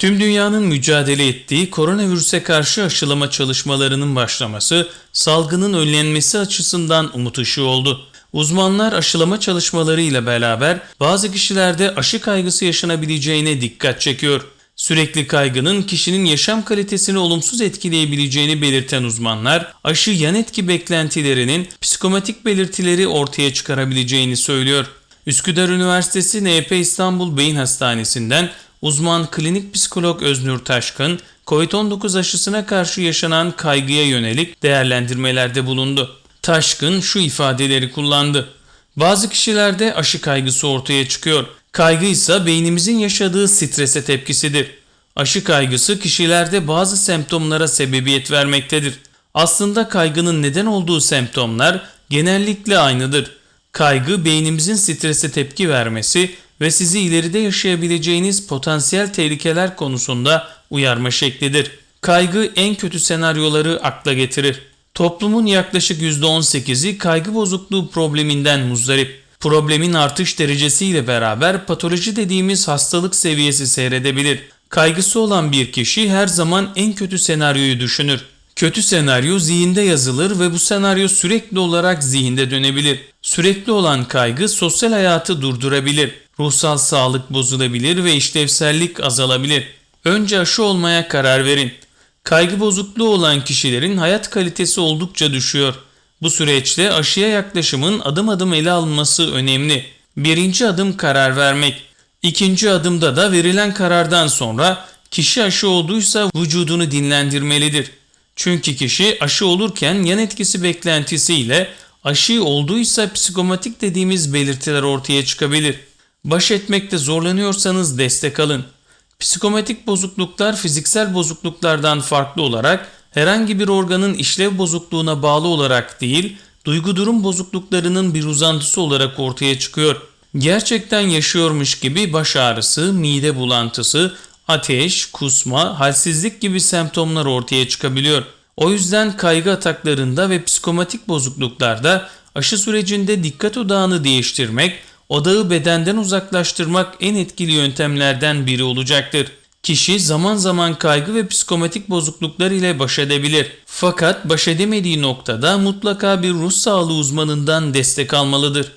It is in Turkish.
Tüm dünyanın mücadele ettiği koronavirüse karşı aşılama çalışmalarının başlaması salgının önlenmesi açısından umut ışığı oldu. Uzmanlar aşılama çalışmaları ile beraber bazı kişilerde aşı kaygısı yaşanabileceğine dikkat çekiyor. Sürekli kaygının kişinin yaşam kalitesini olumsuz etkileyebileceğini belirten uzmanlar, aşı yan etki beklentilerinin psikomatik belirtileri ortaya çıkarabileceğini söylüyor. Üsküdar Üniversitesi NP İstanbul Beyin Hastanesi'nden uzman klinik psikolog Öznur Taşkın, COVID-19 aşısına karşı yaşanan kaygıya yönelik değerlendirmelerde bulundu. Taşkın şu ifadeleri kullandı. Bazı kişilerde aşı kaygısı ortaya çıkıyor. Kaygı ise beynimizin yaşadığı strese tepkisidir. Aşı kaygısı kişilerde bazı semptomlara sebebiyet vermektedir. Aslında kaygının neden olduğu semptomlar genellikle aynıdır. Kaygı beynimizin strese tepki vermesi ve sizi ileride yaşayabileceğiniz potansiyel tehlikeler konusunda uyarma şeklidir. Kaygı en kötü senaryoları akla getirir. Toplumun yaklaşık %18'i kaygı bozukluğu probleminden muzdarip. Problemin artış derecesiyle beraber patoloji dediğimiz hastalık seviyesi seyredebilir. Kaygısı olan bir kişi her zaman en kötü senaryoyu düşünür. Kötü senaryo zihinde yazılır ve bu senaryo sürekli olarak zihinde dönebilir. Sürekli olan kaygı sosyal hayatı durdurabilir. Ruhsal sağlık bozulabilir ve işlevsellik azalabilir. Önce aşı olmaya karar verin. Kaygı bozukluğu olan kişilerin hayat kalitesi oldukça düşüyor. Bu süreçte aşıya yaklaşımın adım adım ele alınması önemli. Birinci adım karar vermek. İkinci adımda da verilen karardan sonra kişi aşı olduysa vücudunu dinlendirmelidir. Çünkü kişi aşı olurken yan etkisi beklentisiyle aşı olduysa psikomatik dediğimiz belirtiler ortaya çıkabilir. Baş etmekte zorlanıyorsanız destek alın. Psikomatik bozukluklar fiziksel bozukluklardan farklı olarak herhangi bir organın işlev bozukluğuna bağlı olarak değil, duygu durum bozukluklarının bir uzantısı olarak ortaya çıkıyor. Gerçekten yaşıyormuş gibi baş ağrısı, mide bulantısı, ateş, kusma, halsizlik gibi semptomlar ortaya çıkabiliyor. O yüzden kaygı ataklarında ve psikomatik bozukluklarda aşı sürecinde dikkat odağını değiştirmek, odağı bedenden uzaklaştırmak en etkili yöntemlerden biri olacaktır. Kişi zaman zaman kaygı ve psikomatik bozukluklar ile baş edebilir. Fakat baş edemediği noktada mutlaka bir ruh sağlığı uzmanından destek almalıdır.